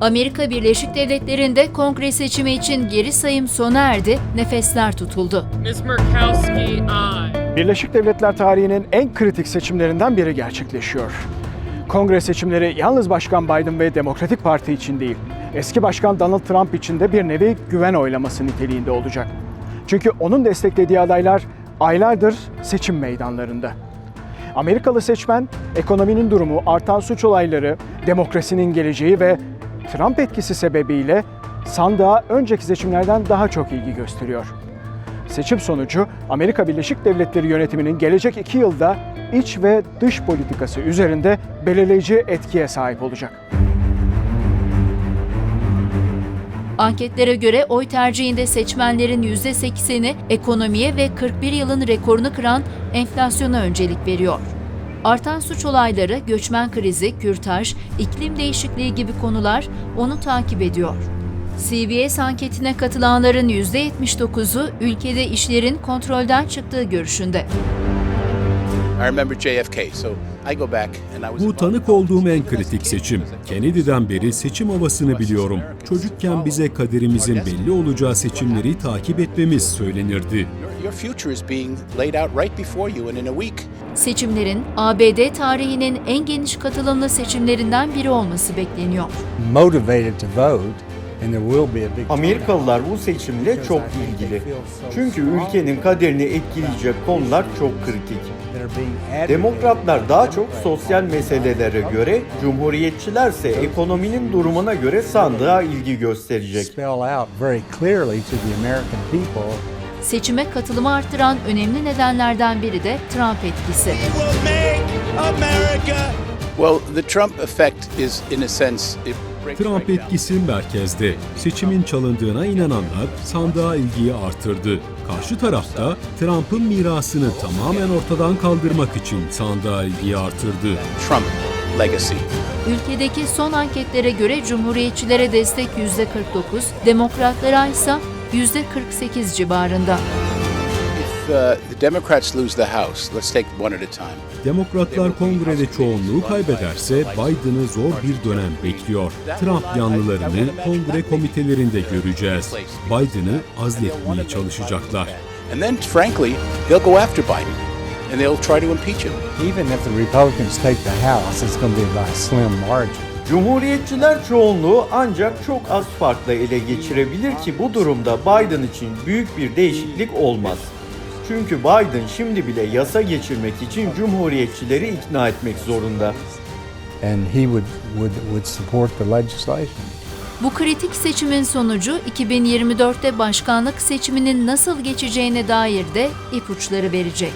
Amerika Birleşik Devletleri'nde kongre seçimi için geri sayım sona erdi, nefesler tutuldu. Birleşik Devletler tarihinin en kritik seçimlerinden biri gerçekleşiyor. Kongre seçimleri yalnız Başkan Biden ve Demokratik Parti için değil, eski Başkan Donald Trump için de bir nevi güven oylaması niteliğinde olacak. Çünkü onun desteklediği adaylar aylardır seçim meydanlarında. Amerikalı seçmen, ekonominin durumu, artan suç olayları, demokrasinin geleceği ve Trump etkisi sebebiyle sandığa önceki seçimlerden daha çok ilgi gösteriyor. Seçim sonucu Amerika Birleşik Devletleri yönetiminin gelecek iki yılda iç ve dış politikası üzerinde belirleyici etkiye sahip olacak. Anketlere göre oy tercihinde seçmenlerin %80'i ekonomiye ve 41 yılın rekorunu kıran enflasyona öncelik veriyor. Artan suç olayları, göçmen krizi, kürtaj, iklim değişikliği gibi konular onu takip ediyor. CBS anketine katılanların %79'u ülkede işlerin kontrolden çıktığı görüşünde. Bu tanık olduğum en kritik seçim. Kennedy'den beri seçim havasını biliyorum. Çocukken bize kaderimizin belli olacağı seçimleri takip etmemiz söylenirdi. Your, your future is being laid out right before you, and in a week, Seçimlerin ABD tarihinin en geniş katılımlı seçimlerinden biri olması bekleniyor. motivated to vote, Amerikalılar bu seçimle çok ilgili. Çünkü ülkenin kaderini etkileyecek konular çok kritik. Demokratlar daha çok sosyal meselelere göre, cumhuriyetçilerse ekonominin durumuna göre sandığa ilgi gösterecek. Seçime katılımı arttıran önemli nedenlerden biri de Trump etkisi. well, the Trump effect is, in a sense, Trump etkisi merkezde. Seçimin çalındığına inananlar sandığa ilgiyi artırdı. Karşı tarafta Trump'ın mirasını tamamen ortadan kaldırmak için sandığa ilgiyi artırdı. Trump legacy. Ülkedeki son anketlere göre Cumhuriyetçilere destek %49, Demokratlara ise %48 civarında. If the Democrats lose the House, let's take one at a time. Demokratlar kongrede çoğunluğu kaybederse Biden'ı zor bir dönem bekliyor. Trump yanlılarını kongre komitelerinde göreceğiz. Biden'ı azletmeye çalışacaklar. And then, frankly, they'll go after Biden, and they'll try to impeach him. even if the Republicans take the House, it's going to be by a slim margin. Cumhuriyetçiler çoğunluğu ancak çok az farkla ele geçirebilir ki bu durumda Biden için büyük bir değişiklik olmaz. Çünkü Biden şimdi bile yasa geçirmek için cumhuriyetçileri ikna etmek zorunda. And he would, would, would support the legislation. Bu kritik seçimin sonucu 2024'te başkanlık seçiminin nasıl geçeceğine dair de ipuçları verecek.